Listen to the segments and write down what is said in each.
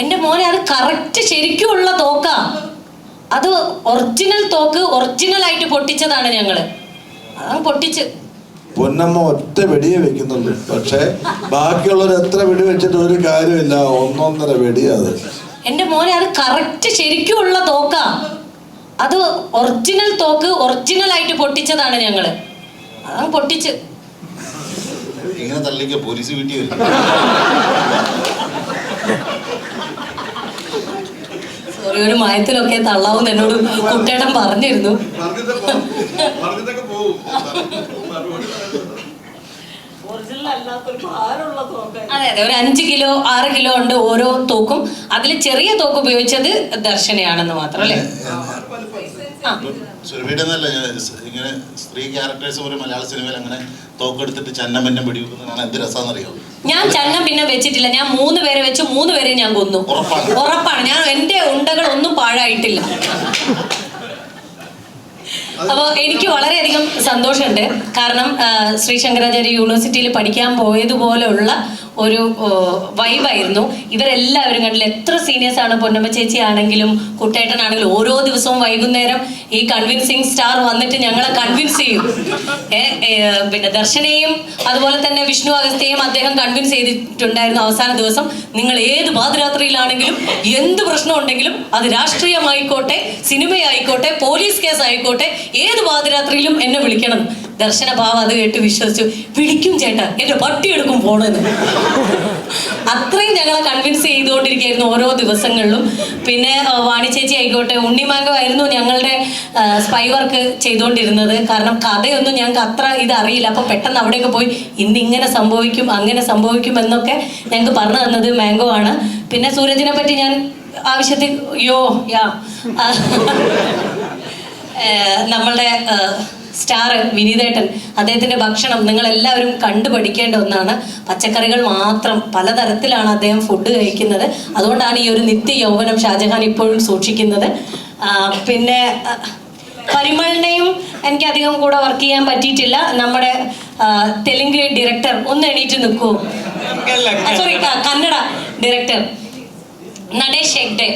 എന്റെ മോനെ അത് കറക്റ്റ് ശരിക്കും ഉള്ള തോക്കാ. അത് ഒറിജിനൽ തോക്ക് ഒറിജിനൽ ആയിട്ട് പൊട്ടിച്ചതാണ് ഞങ്ങൾ. അതാണ് പൊട്ടിച്ച്. പൊന്നമ്മ ഒറ്റ വെടിയെ വെക്കുന്നുള്ളൂ. പക്ഷെ ബാക്കിയുള്ളവർ എത്ര വെടി വെച്ചിട്ട് ഒരു കാര്യമില്ല. ഒന്നൊന്നര വെടിയാ അത്. എന്റെ മോനെ അത് കറക്റ്റ് ശരിക്കും ഉള്ള തോക്കാ. അത് ഒറിജിനൽ തോക്ക് ഒറിജിനൽ ആയിട്ട് പൊട്ടിച്ചതാണ് ഞങ്ങൾ. അതാണ് പൊട്ടിച്ച്. ഇങ്ങനെ തള്ളിക്ക പോലീസ് വീട്ടിൽ വരും സോറി ഒരു മയത്തിലൊക്കെ തള്ളാവും എന്നോട് കുട്ടേടം പറഞ്ഞിരുന്നു. അതെ അതെ ഒരു അഞ്ച് കിലോ ആറ് കിലോ ഉണ്ട് ഓരോ തോക്കും. അതിൽ ചെറിയ തോക്ക് ഉപയോഗിച്ചത് ദർശനയാണെന്ന് മാത്രം അല്ലേ? സുരഭിയുടെ എന്നല്ല ഇങ്ങനെ സ്ത്രീ ക്യാരക്ടേഴ്സ് ഒരു മലയാള സിനിമയിൽ അങ്ങനെ തോക്കെടുത്തിട്ട് ചന്നമന്നം വെടിവെക്കുന്നത് കാണാൻ എന്ത് രസമാണെന്നറിയോ ഞാൻ ചന്നം പിന്നെ വെച്ചിട്ടില്ല. ഞാൻ മൂന്ന് പേരെ വെച്ച് മൂന്ന് പേരെ ഞാൻ കൊന്നു. ഉറപ്പാണ്. ഉറപ്പാണ്. ഞാൻ എന്റെ പാഴായിട്ടില്ല അപ്പോൾ എനിക്ക് വളരെയധികം സന്തോഷമുണ്ട്. കാരണം ശ്രീ ശങ്കരാചാര്യ യൂണിവേഴ്സിറ്റിയിൽ പഠിക്കാൻ പോയതുപോലെയുള്ള ഒരു വൈബായിരുന്നു ഇവരെല്ലാവരും കണ്ടില്ല. എത്ര സീനിയേഴ്സ് ആണ് പൊന്നമ്മ ചേച്ചി ആണെങ്കിലും കുട്ടേട്ടനാണെങ്കിലും ഓരോ ദിവസവും വൈകുന്നേരം ഈ കൺവിൻസിങ് സ്റ്റാർ വന്നിട്ട് ഞങ്ങളെ കൺവിൻസ് ചെയ്യും. പിന്നെ ദർശനയും അതുപോലെ തന്നെ വിഷ്ണു അഗസ്തയും അദ്ദേഹം കൺവിൻസ് ചെയ്തിട്ടുണ്ടായിരുന്നു അവസാന ദിവസം. നിങ്ങൾ ഏത് പാതിരാത്രിയിലാണെങ്കിലും എന്ത് പ്രശ്നം ഉണ്ടെങ്കിലും അത് രാഷ്ട്രീയമായിക്കോട്ടെ സിനിമയായിക്കോട്ടെ പോലീസ് കേസ് ആയിക്കോട്ടെ ഏത് പാതിരാത്രിയിലും എന്നെ വിളിക്കണം. ദർശന ഭാവം അത് കേട്ട് വിശ്വസിച്ചു. വിളിക്കും ചേട്ടാ എന്റെ പട്ടി എടുക്കും പോണെന്ന്. അത്രയും ഞങ്ങളെ കൺവിൻസ് ചെയ്തുകൊണ്ടിരിക്കുകയായിരുന്നു ഓരോ ദിവസങ്ങളിലും. പിന്നെ വാണിചേച്ചി വാണി ചേച്ചി ആയിക്കോട്ടെ ഉണ്ണിമാങ്കമായിരുന്നു ഞങ്ങളുടെ സ്പൈ വർക്ക് ചെയ്തുകൊണ്ടിരുന്നത്. കാരണം കഥയൊന്നും ഞങ്ങൾക്ക് അത്ര ഇത് അറിയില്ല. അപ്പൊ പെട്ടെന്ന് അവിടെയൊക്കെ പോയി ഇന്ന് ഇങ്ങനെ സംഭവിക്കും അങ്ങനെ സംഭവിക്കും എന്നൊക്കെ ഞങ്ങൾക്ക് പറഞ്ഞു തന്നത് മാംഗോ ആണ്. പിന്നെ സൂരജിനെ പറ്റി ഞാൻ ആവശ്യത്തിൽ യോ യാ. നമ്മളുടെ സ്റ്റാർ വിനീതേട്ടൻ. അദ്ദേഹത്തിന്റെ ഭക്ഷണം നിങ്ങൾ എല്ലാവരും കണ്ടു പഠിക്കേണ്ട ഒന്നാണ്. പച്ചക്കറികൾ മാത്രം പലതരത്തിലാണ് അദ്ദേഹം ഫുഡ് കഴിക്കുന്നത്. അതുകൊണ്ടാണ് ഈ ഒരു നിത്യ യൗവനം ഷാജഹാൻ ഇപ്പോഴും സൂക്ഷിക്കുന്നത്. പിന്നെ പരിമളിനെയും എനിക്ക് അധികം കൂടെ വർക്ക് ചെയ്യാൻ പറ്റിയിട്ടില്ല. നമ്മുടെ തെലുങ്ക് ഡയറക്ടർ ഒന്ന് എണീറ്റ് നിൽക്കൂ. Sorry Kannada director Natesh Hegde.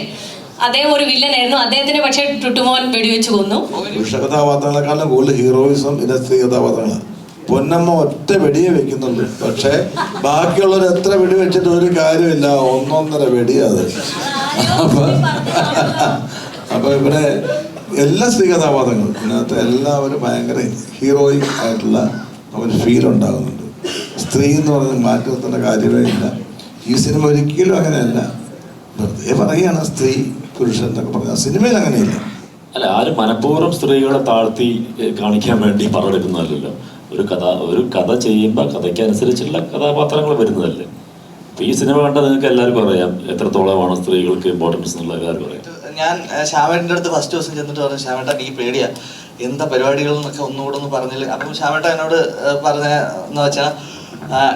അദ്ദേഹം ഒരു വില്ലൻ ആയിരുന്നു. അദ്ദേഹത്തിന് പക്ഷേ ടുട്ടുമോൻ വെടിവെച്ച് കൊന്നു. പുരുഷ കഥാപാത്രങ്ങളെക്കാളും കൂടുതൽ ഹീറോയിസം ഇതിന്റെ സ്ത്രീ കഥാപാത്രങ്ങളാണ് പൊന്നമ്മ ഒറ്റ വെടിയെ വെക്കുന്നുള്ളൂ. പക്ഷെ ബാക്കിയുള്ളവർ എത്ര വെടി വെച്ചിട്ട് ഒരു കാര്യമില്ല. ഒന്നൊന്നര വെടിയാ അത്. അപ്പൊ അപ്പൊ ഇവിടെ എല്ലാ സ്ത്രീ കഥാപാത്രങ്ങളും ഇതിനകത്ത് എല്ലാവരും ഭയങ്കര ഹീറോയിക് ആയിട്ടുള്ള ഒരു ഫീൽ ഉണ്ടാകുന്നുണ്ട്. സ്ത്രീ എന്ന് പറഞ്ഞ് മാറ്റി നിർത്തേണ്ട കാര്യമേ ഇല്ല. ഈ സിനിമ ഒരിക്കലും അങ്ങനെയല്ല. വെറുതെ പറയുകയാണ് സ്ത്രീ പുരുഷൻ എന്നൊക്കെ പറഞ്ഞ. സിനിമയിൽ അങ്ങനെയില്ല? അല്ല ആരും മനഃപൂർവം സ്ത്രീകളെ താഴ്ത്തി കാണിക്കാൻ വേണ്ടി പറഞ്ഞെടുക്കുന്നതല്ലല്ലോ ഒരു കഥ ഒരു കഥ ചെയ്യുമ്പോൾ കഥയ്ക്കനുസരിച്ചുള്ള കഥാപാത്രങ്ങൾ വരുന്നതല്ലേ. അപ്പൊ ഈ സിനിമ കണ്ടാൽ നിങ്ങൾക്ക് എല്ലാവർക്കും അറിയാം എത്രത്തോളമാണ് സ്ത്രീകൾക്ക് ഇമ്പോർട്ടൻസ് എന്നുള്ള എല്ലാവർക്കും അറിയാം. ഞാൻ ശ്യാമേട്ടന്റെ അടുത്ത് ഫസ്റ്റ് ദിവസം ചെന്നിട്ട് പറഞ്ഞു ശ്യാമേട്ട നീ പേടിയാ. എന്താ പരിപാടികൾ എന്നൊക്കെ ഒന്നുകൂടെ ഒന്ന് പറഞ്ഞില്ല? അപ്പം ശ്യാമേട്ട എന്നോട് പറഞ്ഞ എന്ന് വെച്ചാൽ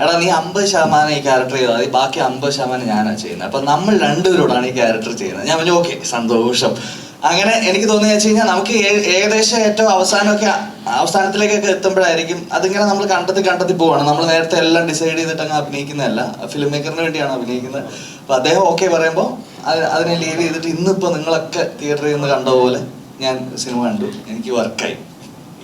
എടാ നീ അമ്പത് ശതമാനം ഈ ക്യാരക്ടർ ചെയ്താൽ മതി. ബാക്കി അമ്പത് ശതമാനം ഞാനാണ് ചെയ്യുന്നത് അപ്പം നമ്മൾ രണ്ടുപേരോടാണ് ഈ ക്യാരക്ടർ ചെയ്യുന്നത്. ഞാൻ പറഞ്ഞു ഓക്കെ സന്തോഷം. അങ്ങനെ എനിക്ക് തോന്നിയെന്ന് വെച്ച് കഴിഞ്ഞാൽ നമുക്ക് ഏകദേശം ഏറ്റവും അവസാനമൊക്കെ അവസാനത്തിലേക്കൊക്കെ എത്തുമ്പോഴായിരിക്കും അതിങ്ങനെ നമ്മൾ കണ്ടെത്തി കണ്ടെത്തി പോവാണ്. നമ്മൾ നേരത്തെ എല്ലാം ഡിസൈഡ് ചെയ്തിട്ട് അങ്ങ് അഭിനയിക്കുന്നതല്ല. ഫിലിം മേക്കറിന് വേണ്ടിയാണ് അഭിനയിക്കുന്നത്. അപ്പൊ അദ്ദേഹം ഓക്കെ പറയുമ്പോൾ അതിനെ ലീവ് ചെയ്തിട്ട് ഇന്നിപ്പോ നിങ്ങളൊക്കെ തിയേറ്ററിൽ നിന്ന് കണ്ട പോലെ ഞാൻ സിനിമ കണ്ടു. എനിക്ക് വർക്കായി